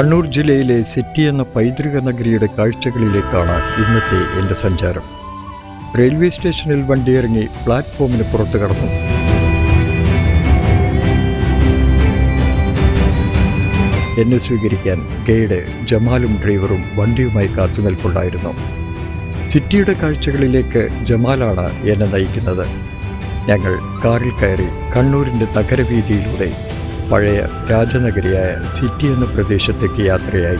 കണ്ണൂർ ജില്ലയിലെ സിറ്റി എന്ന പൈതൃക നഗരിയുടെ കാഴ്ചകളിലേക്കാണ് ഇന്നത്തെ എന്റെ സഞ്ചാരം. റെയിൽവേ സ്റ്റേഷനിൽ വണ്ടിയിറങ്ങി പ്ലാറ്റ്ഫോമിന് പുറത്തു കടന്നു. എന്നെ സ്വീകരിക്കാൻ ഗൈഡ് ജമാലും ഡ്രൈവറും വണ്ടിയുമായി കാത്തുനിൽപ്പുണ്ടായിരുന്നു സിറ്റിയുടെ കാഴ്ചകളിലേക്ക് ജമാലാണ് എന്നെ നയിക്കുന്നത്. ഞങ്ങൾ കാറിൽ കയറി കണ്ണൂരിന്റെ നഗരവീതിയിലൂടെ പഴയ രാജനഗരിയായ സിറ്റി എന്ന പ്രദേശത്തേക്ക് യാത്രയായി.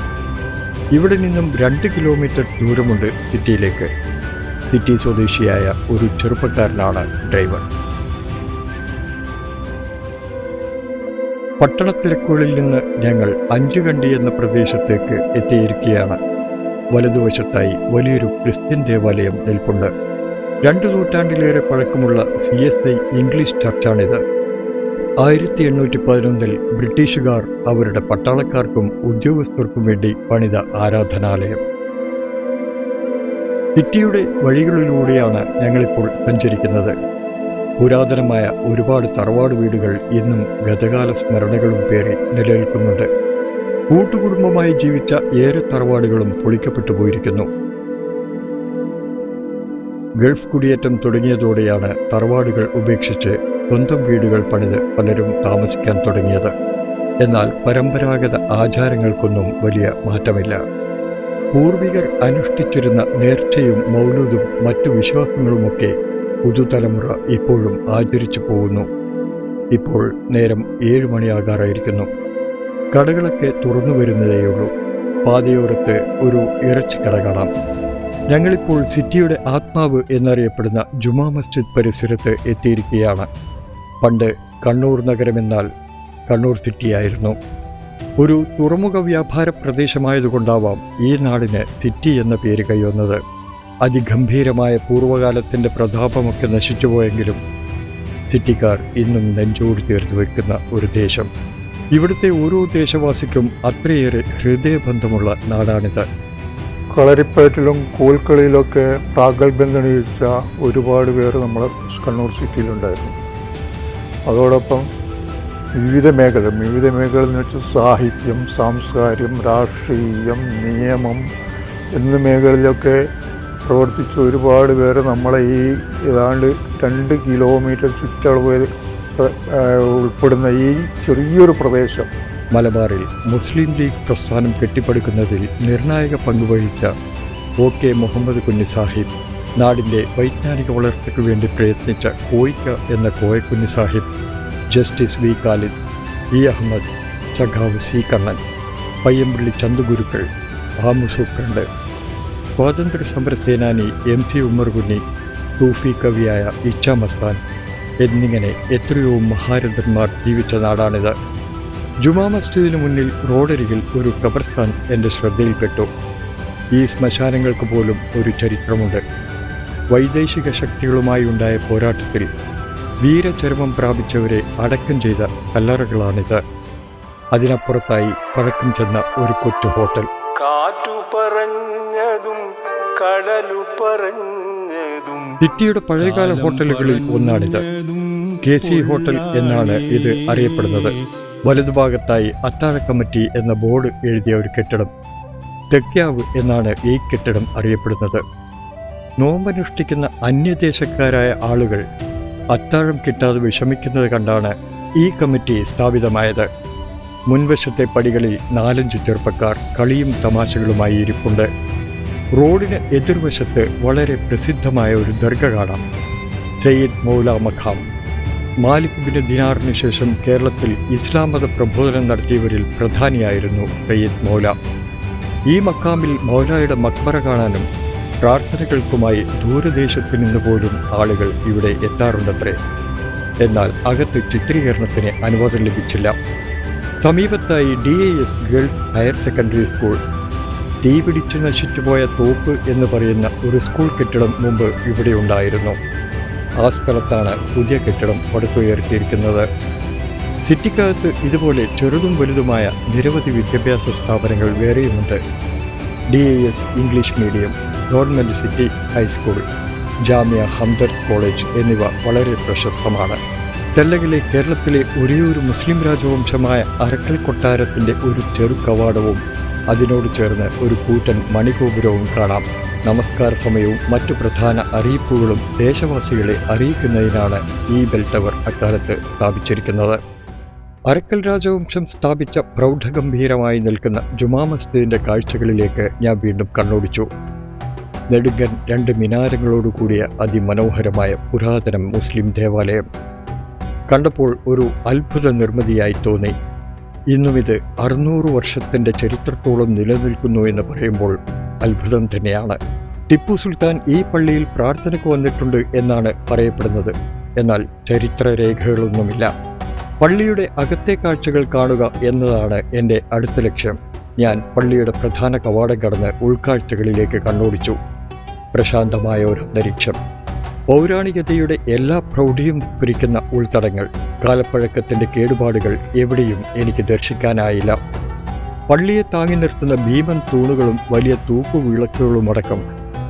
ഇവിടെ നിന്നും രണ്ട് കിലോമീറ്റർ ദൂരമുണ്ട് സിറ്റിയിലേക്ക് സിറ്റി സ്വദേശിയായ ഒരു ചെറുപ്പക്കാരനാണ് ഡ്രൈവർ. പട്ടണത്തിരക്കുകളിൽ നിന്ന് ഞങ്ങൾ അഞ്ചുകണ്ടി എന്ന പ്രദേശത്തേക്ക് എത്തിയിരിക്കുകയാണ്. വലതുവശത്തായി വലിയൊരു ക്രിസ്ത്യൻ ദേവാലയം നിൽപ്പുണ്ട്. രണ്ടു നൂറ്റാണ്ടിലേറെ പഴക്കമുള്ള സി എസ് ഐ ഇംഗ്ലീഷ് ചർച്ചാണിത്. ആയിരത്തി എണ്ണൂറ്റി പതിനൊന്നിൽ ബ്രിട്ടീഷുകാർ അവരുടെ പട്ടാളക്കാർക്കും ഉദ്യോഗസ്ഥർക്കും വേണ്ടി പണിത ആരാധനാലയം. സിറ്റിയുടെ വഴികളിലൂടെയാണ് ഞങ്ങളിപ്പോൾ സഞ്ചരിക്കുന്നത്. പുരാതനമായ ഒരുപാട് തറവാട് വീടുകൾ ഇന്നും ഗതകാല സ്മരണകളും പേറി നിലനിൽക്കുന്നുണ്ട്. കൂട്ടുകുടുംബമായി ജീവിച്ച ഏറെ തറവാടുകളും പൊളിക്കപ്പെട്ടു പോയിരിക്കുന്നു. ഗൾഫ് കുടിയേറ്റം തുടങ്ങിയതോടെയാണ് തറവാടുകൾ ഉപേക്ഷിച്ച് സ്വന്തം വീടുകൾ പണിത് പലരും താമസിക്കാൻ തുടങ്ങിയത്. എന്നാൽ പരമ്പരാഗത ആചാരങ്ങൾക്കൊന്നും വലിയ മാറ്റമില്ല. പൂർവികർ അനുഷ്ഠിച്ചിരുന്ന നേർച്ചയും മൗലൂദും മറ്റു വിശ്വാസങ്ങളുമൊക്കെ പുതുതലമുറ ഇപ്പോഴും ആചരിച്ചു പോകുന്നു. ഇപ്പോൾ നേരം ഏഴു മണിയാകാറായിരിക്കുന്നു. കടകളൊക്കെ തുറന്നു വരുന്നതേയുള്ളൂ. പാതയോരത്ത് ഒരു ഇറച്ചിക്കട കാണാം. ഞങ്ങളിപ്പോൾ സിറ്റിയുടെ ആത്മാവ് എന്നറിയപ്പെടുന്ന ജുമാ മസ്ജിദ് പരിസരത്ത് എത്തിയിരിക്കുകയാണ്. പണ്ട് കണ്ണൂർ നഗരമെന്നാൽ കണ്ണൂർ സിറ്റിയായിരുന്നു. ഒരു തുറമുഖ വ്യാപാര പ്രദേശമായതുകൊണ്ടാവാം ഈ നാടിന് സിറ്റി എന്ന പേര് കൈവന്നത്. അതിഗംഭീരമായ പൂർവകാലത്തിന്റെ പ്രതാപമൊക്കെ നശിച്ചുപോയെങ്കിലും സിറ്റിക്കാർ ഇന്നും നെഞ്ചോട് ചേർത്ത് വെക്കുന്ന ഒരു ദേശം. ഇവിടുത്തെ ഓരോ ദേശവാസിക്കും അത്രയേറെ ഹൃദയബന്ധമുള്ള നാടാണിത്. കളരിപ്പയറ്റിലും കോൽക്കളിയിലൊക്കെ പ്രാഗൽഭ്യം തെളിയിച്ച ഒരുപാട് പേര് നമ്മൾ കണ്ണൂർ സിറ്റിയിലുണ്ടായിരുന്നു. അതോടൊപ്പം വിവിധ മേഖല വിവിധ മേഖല എന്ന് വെച്ചാൽ സാഹിത്യം സാംസ്കാരികം രാഷ്ട്രീയം നിയമം എന്നീ മേഖലയിലൊക്കെ പ്രവർത്തിച്ച ഒരുപാട് പേര് നമ്മളെ ഈ ഏതാണ്ട് രണ്ട് കിലോമീറ്റർ ചുറ്റളവ് ഉൾപ്പെടുന്ന ഈ ചെറിയൊരു പ്രദേശം. മലബാറിൽ മുസ്ലിം ലീഗ് പ്രസ്ഥാനം കെട്ടിപ്പടുക്കുന്നതിൽ നിർണായക പങ്കുവഹിച്ച ഒ കെ മുഹമ്മദ് കുഞ്ഞി സാഹിബ് നാടിന്റെ വൈജ്ഞാനിക വളർച്ചയ്ക്കു വേണ്ടി പ്രയത്നിച്ച കോയിക്ക എന്ന Koyakunhi Sahib justice V. Khalid E. Ahammed സഖാവ് സി. കണ്ണൻ പയ്യമ്പള്ളി ചന്തുഗുരുക്കൾ ആമുസൂക്കണ്ട് സ്വാതന്ത്ര്യ സമര സേനാനി എം. സി. ഉമ്മർകുഞ്ഞി സൂഫി കവിയായ ഇച്ഛ മസ്താൻ എന്നിങ്ങനെ എത്രയോ മഹാരഥന്മാർ ജീവിച്ച നാടാണിത്. ജുമാ മസ്ജിദിന് മുന്നിൽ റോഡരികിൽ ഒരു ഖബർസ്ഥാൻ എന്റെ ശ്രദ്ധയിൽപ്പെട്ടു. ഈ ശ്മശാനങ്ങൾക്ക് പോലും ഒരു ചരിത്രമുണ്ട്. വൈദേശിക ശക്തികളുമായി ഉണ്ടായ പോരാട്ടത്തിൽ വീരചരമം പ്രാപിച്ചവരെ അടക്കം ചെയ്ത കല്ലറകളാണിത്. അതിനപ്പുറത്തായി പഴക്കം ചെന്ന ഒരു കൊച്ചു ഹോട്ടൽ. കാറ്റു പറഞ്ഞതും കടലു പറഞ്ഞതും സിറ്റിയുടെ പഴയകാല ഹോട്ടലുകളിൽ ഒന്നാണിത്. കെ സി ഹോട്ടൽ എന്നാണ് ഇത് അറിയപ്പെടുന്നത്. വലതുഭാഗത്തായി അത്താഴ കമ്മിറ്റി എന്ന ബോർഡ് എഴുതിയ ഒരു കെട്ടിടം. തെക്യാവ് എന്നാണ് ഈ കെട്ടിടം അറിയപ്പെടുന്നത്. നോമ്പനുഷ്ഠിക്കുന്ന അന്യദേശക്കാരായ ആളുകൾ അത്താഴം കിട്ടാതെ വിഷമിക്കുന്നത് കണ്ടാണ് ഈ കമ്മിറ്റി സ്ഥാപിതമായത്. മുൻവശത്തെ പടികളിൽ നാലഞ്ച് ചെറുപ്പക്കാർ കളിയും തമാശകളുമായി ഇരിപ്പുണ്ട്. റോഡിന് എതിർവശത്ത് വളരെ പ്രസിദ്ധമായ ഒരു ദർഗ കാണാം. സയ്യിദ് മൗല മഖാം. മാലിക് ബിൻ ദിനാറിന് ശേഷം കേരളത്തിൽ ഇസ്ലാം മത പ്രബോധനം നടത്തിയവരിൽ പ്രധാനിയായിരുന്നു സയ്യിദ് മൗല. ഈ മക്കാമിൽ മൗലായുടെ മക്ബറ കാണാനും പ്രാർത്ഥനകൾക്കുമായി ദൂരദേശത്തു നിന്ന് പോലും ആളുകൾ ഇവിടെ എത്താറുണ്ടത്രേ. എന്നാൽ അകത്ത് ചിത്രീകരണത്തിന് അനുവാദം ലഭിച്ചില്ല. സമീപത്തായി D A S girls higher secondary school. തീപിടിച്ച് നശിച്ചുപോയ തോപ്പ് എന്ന് പറയുന്ന ഒരു സ്കൂൾ കെട്ടിടം മുമ്പ് ഇവിടെ ഉണ്ടായിരുന്നു. ആ സ്ഥലത്താണ് പുതിയ കെട്ടിടം പടുത്തുയർത്തിയിരിക്കുന്നത്. സിറ്റിക്കകത്ത് ഇതുപോലെ ചെറുതും വലുതുമായ നിരവധി വിദ്യാഭ്യാസ സ്ഥാപനങ്ങൾ വേറെയുമുണ്ട്. D A S English medium government city high school Jamia Hamdard college എന്നിവ വളരെ പ്രശസ്തമാണ്. തെല്ലകിലെ കേരളത്തിലെ ഒരേയൊരു മുസ്ലിം രാജവംശമായ അരക്കൽ കൊട്ടാരത്തിന്റെ ഒരു ചെറു കവാടവും അതിനോട് ചേർന്ന് ഒരു കൂറ്റൻ മണിഗോപുരവും കാണാം. നമസ്കാര സമയവും മറ്റു പ്രധാന അറിയിപ്പുകളും ദേശവാസികളെ അറിയിക്കുന്നതിനാണ് ഈ ബെൽ ടവർ അക്കാലത്ത് സ്ഥാപിച്ചിരിക്കുന്നത്. അരക്കൽ രാജവംശം സ്ഥാപിച്ച പ്രൗഢഗംഭീരമായി നിൽക്കുന്ന ജുമാ മസ്ജിദിന്റെ കാഴ്ചകളിലേക്ക് ഞാൻ വീണ്ടും കണ്ണോടിച്ചു. നെടുങ്കൻ രണ്ട് മിനാരങ്ങളോടുകൂടിയ അതിമനോഹരമായ പുരാതന മുസ്ലിം ദേവാലയം. കണ്ടപ്പോൾ ഒരു അത്ഭുത നിർമ്മിതിയായി തോന്നി. ഇന്നും ഇത് അറുന്നൂറ് വർഷത്തിന്റെ ചരിത്രത്തോളം നിലനിൽക്കുന്നു എന്ന് പറയുമ്പോൾ അത്ഭുതം തന്നെയാണ്. ടിപ്പു സുൽത്താൻ ഈ പള്ളിയിൽ പ്രാർത്ഥനയ്ക്ക് വന്നിട്ടുണ്ട് എന്നാണ് പറയപ്പെടുന്നത്. എന്നാൽ ചരിത്രരേഖകളൊന്നുമില്ല. പള്ളിയുടെ അകത്തെ കാഴ്ചകൾ കാണുക എന്നതാണ് എന്റെ അടുത്ത ലക്ഷ്യം. ഞാൻ പള്ളിയുടെ പ്രധാന കവാടം കടന്ന് ഉൾക്കാഴ്ചകളിലേക്ക് കണ്ണോടിച്ചു. പ്രശാന്തമായ ഒരു അന്തരീക്ഷം. പൗരാണികതയുടെ എല്ലാ പ്രൗഢിയും സ്ഫുരിക്കുന്ന ഉൾത്തടങ്ങൾ കാലപ്പഴക്കത്തിന്റെ കേടുപാടുകൾ എവിടെയും എനിക്ക് ദർശിക്കാനായില്ല. പള്ളിയെ താങ്ങി നിർത്തുന്ന ഭീമൻ തൂണുകളും വലിയ തൂക്കുവിളക്കുകളും അടക്കം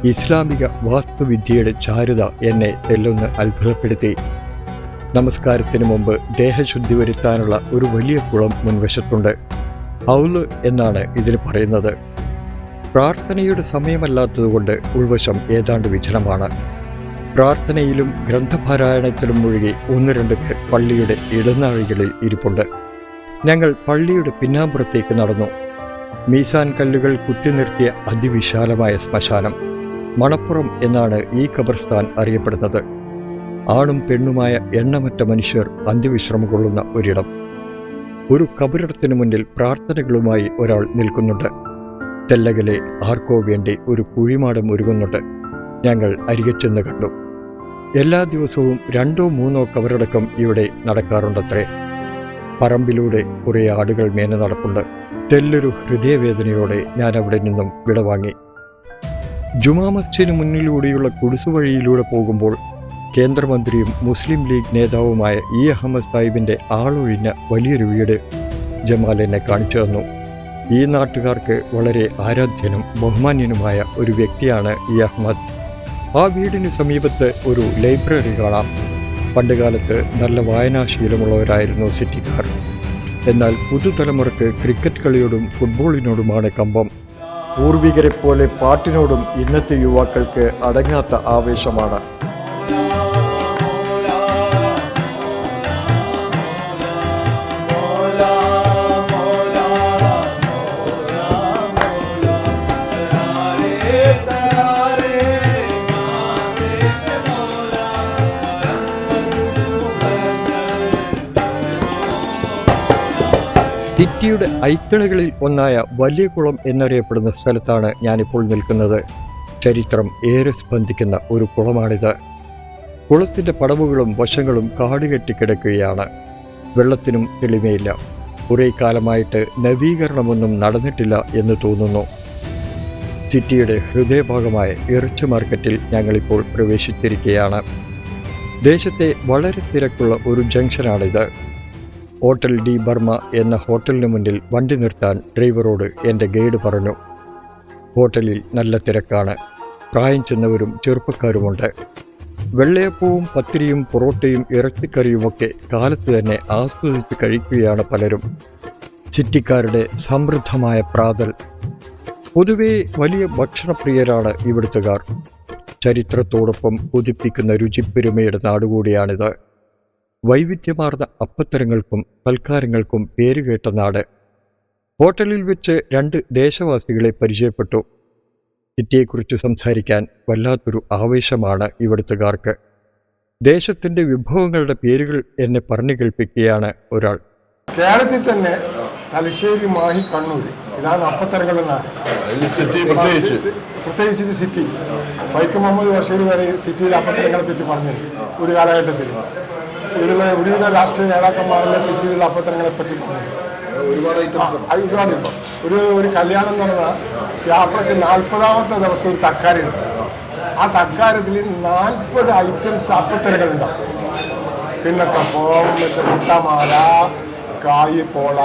ഇസ്ലാമിക വാസ്തുവിദ്യയുടെ ചാരുത എന്നെ തെല്ലൊന്ന് അത്ഭുതപ്പെടുത്തി. നമസ്കാരത്തിന് മുമ്പ് ദേഹശുദ്ധി വരുത്താനുള്ള ഒരു വലിയ കുളം മുൻവശത്തുണ്ട്. ഔൽ എന്നാണ് ഇതിന് പറയുന്നത്. പ്രാർത്ഥനയുടെ സമയമല്ലാത്തതുകൊണ്ട് ഉൾവശം ഏതാണ്ട് വിജനമാണ്. പ്രാർത്ഥനയിലും ഗ്രന്ഥപാരായണത്തിലും മുഴുകി ഒന്ന് രണ്ട് പേർ പള്ളിയുടെ ഇടനാഴികളിൽ ഇരിപ്പുണ്ട്. ഞങ്ങൾ പള്ളിയുടെ പിന്നാമ്പുറത്തേക്ക് നടന്നു. മീസാൻ കല്ലുകൾ കുത്തി നിർത്തിയ അതിവിശാലമായ ശ്മശാനം. മണപ്പുറം എന്നാണ് ഈ ഖബർസ്ഥാൻ അറിയപ്പെടുന്നത്. ആണും പെണ്ണുമായ എണ്ണമറ്റ മനുഷ്യർ അന്ത്യവിശ്രമം കൊള്ളുന്ന ഒരിടം. ഒരു കബറിടത്തിനു മുന്നിൽ പ്രാർത്ഥനകളുമായി ഒരാൾ നിൽക്കുന്നുണ്ട്. തെല്ലകലെ ആർക്കോ വേണ്ടി ഒരു കുഴിമാടം ഒരുങ്ങുന്നുണ്ട്. ഞങ്ങൾ അരികെ ചെന്ന് കണ്ടു. എല്ലാ ദിവസവും രണ്ടോ മൂന്നോ കബറടക്കം ഇവിടെ നടക്കാറുണ്ടത്രേ. പറമ്പിലൂടെ കുറേ ആടുകൾ മേന നടപ്പുണ്ട്. തെല്ലൊരു ഹൃദയവേദനയോടെ ഞാൻ അവിടെ നിന്നും വിടവാങ്ങി. ജുമാ മസ്ജിദിന് മുന്നിലൂടെയുള്ള കുടിസുവഴിയിലൂടെ പോകുമ്പോൾ കേന്ദ്രമന്ത്രിയും മുസ്ലിം ലീഗ് നേതാവുമായ ഇ അഹമ്മദ് സാഹിബിന്റെ ആളൊഴിഞ്ഞ വലിയൊരു വീട് ജമാൽ കാണിച്ചു തന്നു. ഈ നാട്ടുകാർക്ക് വളരെ ആരാധ്യനും ബഹുമാന്യനുമായ ഒരു വ്യക്തിയാണ് ഇ അഹമ്മദ്. ആ വീടിന് സമീപത്ത് ഒരു ലൈബ്രറി കാണാം. പണ്ടുകാലത്ത് നല്ല വായനാശീലമുള്ളവരായിരുന്നു സിറ്റിക്കാർ. എന്നാൽ പുതുതലമുറക്ക് ക്രിക്കറ്റ് കളിയോടും ഫുട്ബോളിനോടുമാണ് കമ്പം. പൂർവികരെ പോലെ പാട്ടിനോടും ഇന്നത്തെ യുവാക്കൾക്ക് അടങ്ങാത്ത ആവേശമാണ്. സിറ്റിയുടെ ഐക്കണുകളിൽ ഒന്നായ വലിയ കുളം എന്നറിയപ്പെടുന്ന സ്ഥലത്താണ് ഞാനിപ്പോൾ നിൽക്കുന്നത്. ചരിത്രം ഏറെ സ്പന്ദിക്കുന്ന ഒരു കുളമാണിത്. കുളത്തിന്റെ പടവുകളും വശങ്ങളും കാടുകെട്ടി കിടക്കുകയാണ്. വെള്ളത്തിനും തെളിമയില്ല. കുറേ കാലമായിട്ട് നവീകരണമൊന്നും നടന്നിട്ടില്ല എന്ന് തോന്നുന്നു. സിറ്റിയുടെ ഹൃദയഭാഗമായ ഇറച്ചി മാർക്കറ്റിൽ ഞങ്ങളിപ്പോൾ പ്രവേശിച്ചിരിക്കുകയാണ്. ദേശത്തെ വളരെ തിരക്കുള്ള ഒരു ജംഗ്ഷനാണിത്. ഹോട്ടൽ ഡി ബർമ്മ എന്ന ഹോട്ടലിന് മുന്നിൽ വണ്ടി നിർത്താൻ ഡ്രൈവറോട് എന്റെ ഗൈഡ് പറഞ്ഞു. ഹോട്ടലിൽ നല്ല തിരക്കാണ്. പ്രായം ചെന്നവരും ചെറുപ്പക്കാരുമുണ്ട്. വെള്ളയപ്പവും പത്തിരിയും പൊറോട്ടയും ഇറച്ചിക്കറിയുമൊക്കെ കാലത്ത് തന്നെ ആസ്വദിച്ച് കഴിക്കുകയാണ് പലരും. ചിറ്റിക്കാരുടെ സമൃദ്ധമായ പ്രാതൽ. പൊതുവേ വലിയ ഭക്ഷണപ്രിയരാണ് ഇവിടുത്തുകാർ. ചരിത്രത്തോടൊപ്പം കുതിപ്പിക്കുന്ന രുചിപ്പെരുമയുടെ നാടുകൂടിയാണിത്. വൈവിധ്യമാർന്ന അപ്പത്തരങ്ങൾക്കും സൽക്കാരങ്ങൾക്കും പേരുകേട്ട നാട്. ഹോട്ടലിൽ വെച്ച് രണ്ട് ദേശവാസികളെ പരിചയപ്പെട്ടു. സിറ്റിയെക്കുറിച്ച് സംസാരിക്കാൻ വല്ലാത്തൊരു ആവേശമാണ് ഇവിടുത്തുകാർക്ക്. ദേശത്തിന്റെ വിഭവങ്ങളുടെ പേരുകൾ എന്നെ പറഞ്ഞു കേൾപ്പിക്കുകയാണ് ഒരാൾ. കേരളത്തിൽ തന്നെ തലശ്ശേരി മാഹി കണ്ണൂർ ഇതാണ് അപ്പത്തരങ്ങൾ നാട്. പ്രത്യേകിച്ച്. ഇത് സിറ്റി. വൈക്കം മുഹമ്മദ് ബഷീർ വരെ സിറ്റിയിലെ അപ്പത്തരങ്ങളെ പറ്റി പറഞ്ഞത് ഒരു കാലഘട്ടത്തിൽ. ഇവിടുത്തെ ഒരുവിധ രാഷ്ട്രീയ നേതാക്കന്മാരുടെ സിറ്റിയിലുള്ള അപ്പത്തരങ്ങളെ പറ്റി ഒരുപാട് ഒരുപാട് ഇപ്പം ഒരു ഒരു കല്യാണം നടന്ന യാത്രയ്ക്ക് നാൽപ്പതാമത്തെ ദിവസം ഒരു തക്കാരി ഉണ്ട് ആ തക്കാരത്തിൽ നാൽപ്പത് ഐറ്റംസ് അപ്പത്തരകൾ ഉണ്ടാവും പിന്നെ കപ്പം മറ്റേ മുട്ടമാല കായ് പോള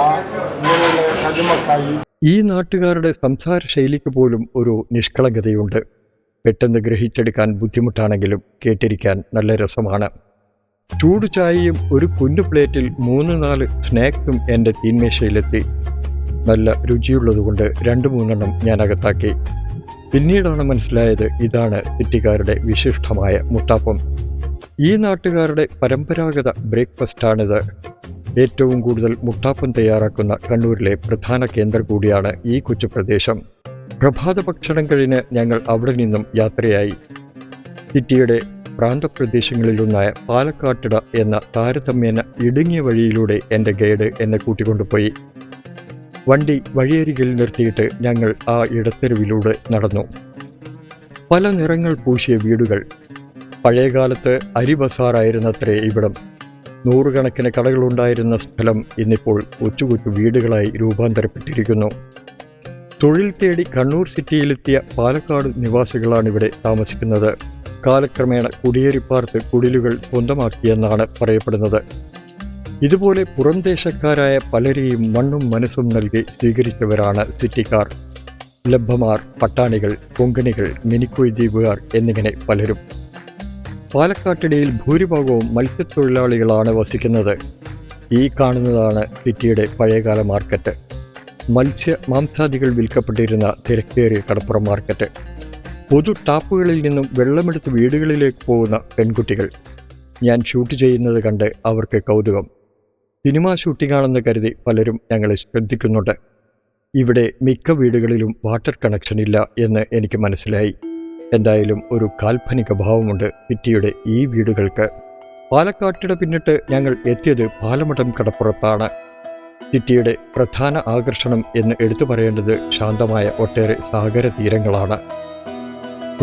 ഇങ്ങനെയുള്ള കജുമക്കായി ഈ നാട്ടുകാരുടെ സംസാര ശൈലിക്ക് പോലും ഒരു നിഷ്കളങ്കതയുണ്ട്. പെട്ടെന്ന് ഗ്രഹിച്ചെടുക്കാൻ ബുദ്ധിമുട്ടാണെങ്കിലും കേട്ടിരിക്കാൻ നല്ല രസമാണ്. ചൂട് ചായയും ഒരു കുഞ്ഞു പ്ലേറ്റിൽ മൂന്ന് നാല് സ്നാക്സും എന്റെ തീന്മേശയിലെത്തി. നല്ല രുചിയുള്ളതുകൊണ്ട് രണ്ട് മൂന്നെണ്ണം ഞാൻ അകത്താക്കി പിന്നീടാണ് മനസ്സിലായത് ഇതാണ് സിറ്റിക്കാരുടെ വിശിഷ്ടമായ മുട്ടാപ്പം. ഈ നാട്ടുകാരുടെ പരമ്പരാഗത ബ്രേക്ക്ഫാസ്റ്റാണിത്. ഏറ്റവും കൂടുതൽ മുട്ടാപ്പം തയ്യാറാക്കുന്ന കണ്ണൂരിലെ പ്രധാന കേന്ദ്രം കൂടിയാണ് ഈ കൊച്ചു പ്രദേശം പ്രഭാത ഭക്ഷണം കഴിഞ്ഞ് ഞങ്ങൾ അവിടെ നിന്നും യാത്രയായി. സിറ്റിയുടെ പ്രാന്തപ്രദേശങ്ങളിലൊന്നായ പാലക്കാട്ടിട എന്ന താരതമ്യേന ഇടുങ്ങിയ വഴിയിലൂടെ എന്റെ ഗൈഡ് എന്നെ കൂട്ടിക്കൊണ്ടുപോയി. വണ്ടി വഴിയരികിൽ നിർത്തിയിട്ട് ഞങ്ങൾ ആ ഇടത്തെരുവിലൂടെ നടന്നു. പല നിറങ്ങൾ പൂശിയ വീടുകൾ. പഴയകാലത്ത് അരി ബസാറായിരുന്നത്രേ ഇവിടം. നൂറുകണക്കിന് കടകളുണ്ടായിരുന്ന സ്ഥലം ഇന്നിപ്പോൾ കൊച്ചു കൊച്ചു വീടുകളായി രൂപാന്തരപ്പെട്ടിരിക്കുന്നു. തൊഴിൽ തേടി കണ്ണൂർ സിറ്റിയിലെത്തിയ പാലക്കാട് നിവാസികളാണിവിടെ താമസിക്കുന്നത്. കാലക്രമേണ കുടിയേറിപ്പാർത്ത് കുടിലുകൾ സ്വന്തമാക്കിയെന്നാണ് പറയപ്പെടുന്നത്. ഇതുപോലെ പുറംദേശക്കാരായ പലരെയും മണ്ണും മനസ്സും നൽകി സ്വീകരിച്ചവരാണ് സിറ്റിക്കാർ. ലബ്ബമാർ പട്ടാണികൾ കൊങ്കണികൾ മിനിക്കോയ് ദ്വീപുകാർ എന്നിങ്ങനെ പലരും. പാലക്കാട്ടിടയിൽ ഭൂരിഭാഗവും മത്സ്യത്തൊഴിലാളികളാണ് വസിക്കുന്നത്. ഈ കാണുന്നതാണ് സിറ്റിയുടെ പഴയകാല മാർക്കറ്റ്. മത്സ്യ മാംസാദികൾ വിൽക്കപ്പെട്ടിരുന്ന തിരക്കേറിയ കടപ്പുറം മാർക്കറ്റ്. പൊതു ടാപ്പുകളിൽ നിന്നും വെള്ളമെടുത്ത് വീടുകളിലേക്ക് പോകുന്ന പെൺകുട്ടികൾ. ഞാൻ ഷൂട്ട് ചെയ്യുന്നത് കണ്ട് അവർക്ക് കൗതുകം. സിനിമാ ഷൂട്ടിംഗാണെന്ന് കരുതി പലരും ഞങ്ങളെ ശ്രദ്ധിക്കുന്നുണ്ട്. ഇവിടെ മിക്ക വീടുകളിലും വാട്ടർ കണക്ഷൻ ഇല്ല എന്ന് എനിക്ക് മനസ്സിലായി. എന്തായാലും ഒരു കാൽപ്പനിക ഭാവമുണ്ട് സിറ്റിയുടെ ഈ വീടുകൾക്ക്. പാലക്കാട്ടിട പിന്നിട്ട് ഞങ്ങൾ എത്തിയത് പാലമഠം കടപ്പുറത്താണ്. സിറ്റിയുടെ പ്രധാന ആകർഷണം എന്ന് എടുത്തു പറയേണ്ടത് ശാന്തമായ ഒട്ടേറെ സാഗര തീരങ്ങളാണ്.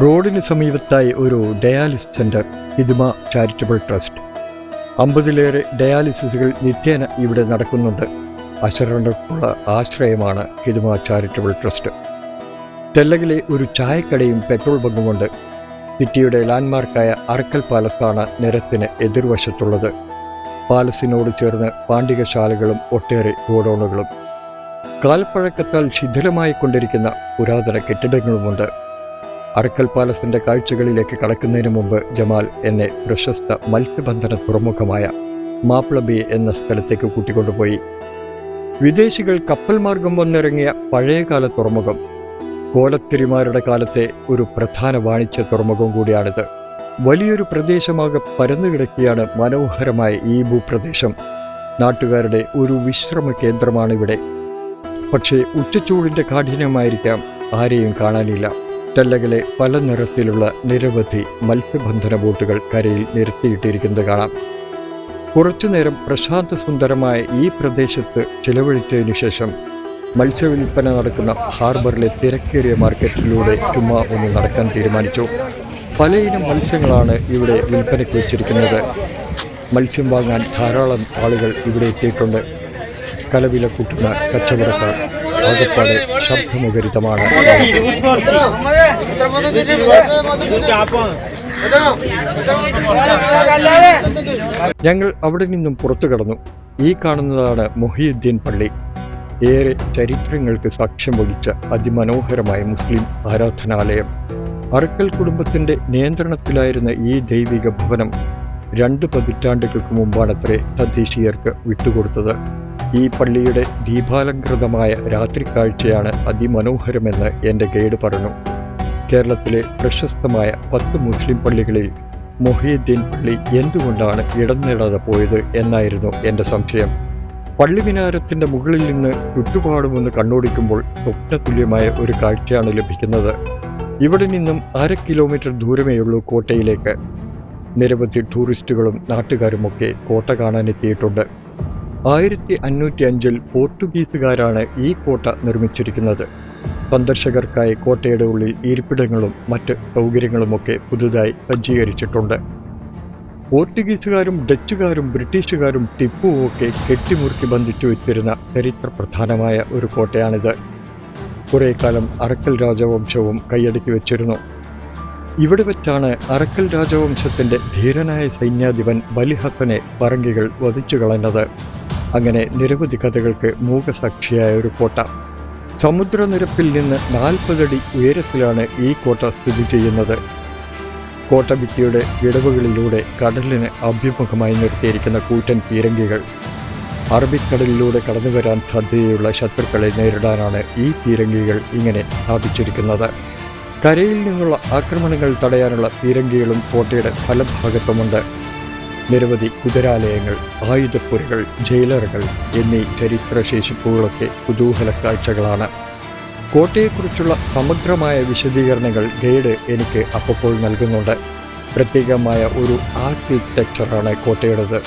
റോഡിന് സമീപത്തായി ഒരു dialysis centre Hidma charitable trust. അമ്പതിലേറെ ഡയാലിസിസുകൾ നിത്യേന ഇവിടെ നടക്കുന്നുണ്ട്. അശരണർക്കുള്ള ആശ്രയമാണ് ഹിദ്മ ചാരിറ്റബിൾ ട്രസ്റ്റ്. തെല്ലകിലെ ഒരു ചായക്കടയും പെട്രോൾ ബങ്കുമുണ്ട് സിറ്റിയുടെ ലാൻഡ്മാർക്കായ അറക്കൽ പാലസാണ് നിരത്തിന് എതിർവശത്തുള്ളത്. പാലസിനോട് ചേർന്ന് പാണ്ഡികശാലകളും ഒട്ടേറെ ഗോഡൌണുകളും. കാൽപ്പഴക്കത്താൽ ശിഥിലമായി കൊണ്ടിരിക്കുന്ന പുരാതന കെട്ടിടങ്ങളുമുണ്ട്. അറക്കൽ പാലസിന്റെ കാഴ്ചകളിലേക്ക് കടക്കുന്നതിന് മുമ്പ് ജമാൽ എന്നെ പ്രശസ്ത മത്സ്യബന്ധന തുറമുഖമായ മാപ്ലബി എന്ന സ്ഥലത്തേക്ക് കൂട്ടിക്കൊണ്ടുപോയി. വിദേശികൾ കപ്പൽ മാർഗം വന്നിറങ്ങിയ പഴയകാല തുറമുഖം കോലത്തിരിമാരുടെ കാലത്തെ ഒരു പ്രധാന വാണിജ്യ തുറമുഖം കൂടിയാണിത്. വലിയൊരു പ്രദേശമാകെ പരന്നു കിടക്കുകയാണ് മനോഹരമായ ഈ ഭൂപ്രദേശം. നാട്ടുകാരുടെ ഒരു വിശ്രമ കേന്ദ്രമാണിവിടെ. പക്ഷേ ഉച്ചച്ചൂടിന്റെ കാഠിന്യമായിരിക്കാം ആരെയും കാണാനില്ല. തെല്ലകളെ പല നിറത്തിലുള്ള നിരവധി മത്സ്യബന്ധന ബോട്ടുകൾ കരയിൽ നിരത്തിയിട്ടിരിക്കുന്നത് കാണാം. കുറച്ചുനേരം പ്രശാന്ത സുന്ദരമായ ഈ പ്രദേശത്ത് ചിലവഴിച്ചതിനു ശേഷം മത്സ്യവിൽപ്പന നടക്കുന്ന ഹാർബറിലെ തിരക്കേറിയ മാർക്കറ്റിലൂടെ ചുമ്മാ ഒന്ന് നടക്കാൻ തീരുമാനിച്ചു. പലയിനം മത്സ്യങ്ങളാണ് ഇവിടെ വിൽപ്പനയ്ക്ക് വെച്ചിരിക്കുന്നത്. മത്സ്യം വാങ്ങാൻ ധാരാളം ആളുകൾ ഇവിടെ എത്തിയിട്ടുണ്ട്. കലവില കൂട്ടുന്ന കച്ചവടക്കാർ ആകപ്പാടെ ശബ്ദമുഖരിതമാണ്. ഞങ്ങൾ അവിടെ നിന്നും പുറത്തു കടന്നു. ഈ കാണുന്നതാണ് മൊഹിയുദ്ദീൻ പള്ളി. ഏറെ ചരിത്രങ്ങൾക്ക് സാക്ഷ്യം വഹിച്ച അതിമനോഹരമായ മുസ്ലിം ആരാധനാലയം. അറക്കൽ കുടുംബത്തിന്റെ നിയന്ത്രണത്തിലായിരുന്ന ഈ ദൈവിക ഭവനം രണ്ട് പതിറ്റാണ്ടുകൾക്ക് മുമ്പാണത്രേ തദ്ദേശീയർക്ക് വിട്ടുകൊടുത്തത്. ഈ പള്ളിയുടെ ദീപാലങ്കൃതമായ രാത്രി കാഴ്ചയാണ് അതിമനോഹരമെന്ന് എന്റെ ഗൈഡ് പറഞ്ഞു. കേരളത്തിലെ പ്രശസ്തമായ പത്ത് മുസ്ലിം പള്ളികളിൽ മൊഹീദ്ദീൻ പള്ളി എന്തുകൊണ്ടാണ് ഇടം നേടാതെ പോയത് എന്നായിരുന്നു എന്റെ സംശയം. പള്ളി മിനാരത്തിന്റെ മുകളിൽ നിന്ന് ചുറ്റുപാടുമൊന്ന് കണ്ണോടിക്കുമ്പോൾ സ്വപ്നതുല്യമായ ഒരു കാഴ്ചയാണ് ലഭിക്കുന്നത്. ഇവിടെ നിന്നും അര കിലോമീറ്റർ ദൂരമേയുള്ളൂ കോട്ടയിലേക്ക്. നിരവധി ടൂറിസ്റ്റുകളും നാട്ടുകാരുമൊക്കെ കോട്ട കാണാനെത്തിയിട്ടുണ്ട്. ആയിരത്തി അഞ്ഞൂറ്റി അഞ്ചിൽ പോർട്ടുഗീസുകാരാണ് ഈ കോട്ട നിർമ്മിച്ചിരിക്കുന്നത്. സന്ദർശകർക്കായി കോട്ടയുടെ ഉള്ളിൽ ഇരിപ്പിടങ്ങളും മറ്റ് സൗകര്യങ്ങളുമൊക്കെ പുതുതായി സജ്ജീകരിച്ചിട്ടുണ്ട്. പോർട്ടുഗീസുകാരും ഡച്ചുകാരും ബ്രിട്ടീഷുകാരും ടിപ്പുവും ഒക്കെ കെട്ടിമുറുക്കി ബന്ധിച്ചു വെച്ചിരുന്ന ചരിത്ര പ്രധാനമായ ഒരു കോട്ടയാണിത്. കുറേ കാലം അറക്കൽ രാജവംശവും കൈയടക്കി വെച്ചിരുന്നു. ഇവിടെ വെച്ചാണ് അറക്കൽ രാജവംശത്തിന്റെ ധീരനായ സൈന്യാധിപൻ ബലിഹസനെ പറങ്കികൾ വധിച്ചു കളഞ്ഞത് അങ്ങനെ നിരവധി കഥകൾക്ക് മൂകസാക്ഷിയായ ഒരു കോട്ട. സമുദ്രനിരപ്പിൽ നിന്ന് നാൽപ്പതടി ഉയരത്തിലാണ് ഈ കോട്ട സ്ഥിതി ചെയ്യുന്നത്. കോട്ടഭിത്തിയുടെ വിടവുകളിലൂടെ കടലിന് അഭിമുഖമായി നിർത്തിയിരിക്കുന്ന കൂറ്റൻ പീരങ്കികൾ. അറബിക്കടലിലൂടെ കടന്നു വരാൻ സാധ്യതയുള്ള ശത്രുക്കളെ നേരിടാനാണ് ഈ പീരങ്കികൾ ഇങ്ങനെ സ്ഥാപിച്ചിരിക്കുന്നത്. കരയിൽ നിന്നുള്ള ആക്രമണങ്ങൾ തടയാനുള്ള പീരങ്കികളും കോട്ടയുടെ ഫലഭാഗത്തുമുണ്ട്. നിരവധി കുതിരാലയങ്ങൾ ആയുധപ്പുരകൾ ജയിലറുകൾ എന്നീ ചരിത്രശേഷിപ്പുകളൊക്കെ കുതൂഹല കാഴ്ചകളാണ്. കോട്ടയെക്കുറിച്ചുള്ള സമഗ്രമായ വിശദീകരണങ്ങൾ ഗൈഡ് എനിക്ക് അപ്പോൾ നൽകുന്നുണ്ട്. പ്രത്യേകമായ ഒരു ആർക്കിടെക്ചറാണ് കോട്ടയുടേത്.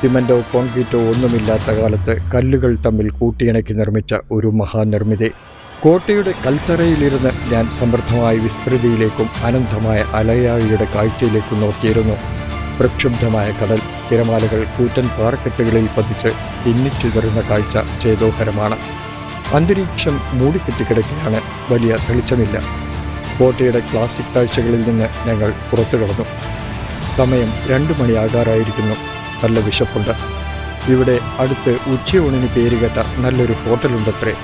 സിമന്റോ കോൺക്രീറ്റോ ഒന്നുമില്ലാത്ത കാലത്ത് കല്ലുകൾ തമ്മിൽ കൂട്ടിയിണക്കി നിർമ്മിച്ച ഒരു മഹാനിർമ്മിതി. കോട്ടയുടെ കൽത്തറയിലിരുന്ന് ഞാൻ സമൃദ്ധമായ വിസ്തൃതിയിലേക്കും അനന്തമായ അലയാഴിയുടെ കാഴ്ചയിലേക്കും നോക്കിയിരുന്നു. പ്രക്ഷുബ്ധമായ കടൽ തിരമാലകൾ കൂറ്റൻ പാറക്കെട്ടുകളിൽ പതിച്ച് പിന്നിച്ചിതറുന്ന കാഴ്ച ചേതോഹരമാണ് അന്തരീക്ഷം മൂടിക്കെട്ടിക്കിടക്കുകയാണ്. വലിയ തെളിച്ചമില്ല. കോട്ടയുടെ ക്ലാസിക് കാഴ്ചകളിൽ നിന്ന് ഞങ്ങൾ പുറത്തു കടന്നു സമയം രണ്ടു മണിയാകാറായിരിക്കുന്നു. നല്ല വിശപ്പുണ്ട്. ഇവിടെ അടുത്ത് ഉച്ചയൂണിന് പേരുകേട്ട നല്ലൊരു ഹോട്ടലുണ്ടത്രേ.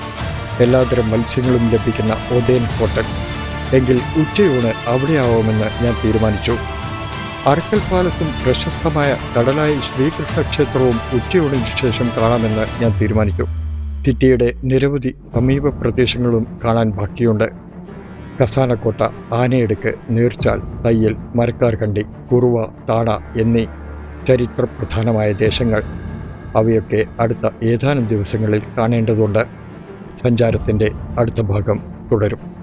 എല്ലാത്തരം മത്സ്യങ്ങളും ലഭിക്കുന്ന ഒതേൻ ഹോട്ടൽ. എങ്കിൽ ഉച്ചയൂണ് അവിടെയാവുമെന്ന് ഞാൻ തീരുമാനിച്ചു. അറക്കൽ പാലസും പ്രശസ്തമായ കടലായി ശ്രീകൃഷ്ണ ക്ഷേത്രവും ഉച്ചയോടിന് ശേഷം കാണാമെന്ന് ഞാൻ തീരുമാനിച്ചു സിറ്റിയുടെ നിരവധി സമീപ പ്രദേശങ്ങളും കാണാൻ ബാക്കിയുണ്ട് കസാനക്കോട്ട ആനയെടുക്ക് നീർച്ചാൽ തയ്യൽ മരക്കാർകണ്ടി കുറുവ താട എന്നീ ചരിത്രപ്രധാനമായ ദേശങ്ങൾ. അവയൊക്കെ അടുത്ത ഏതാനും ദിവസങ്ങളിൽ കാണേണ്ടതുണ്ട്. സഞ്ചാരത്തിന്റെ അടുത്ത ഭാഗം തുടരും.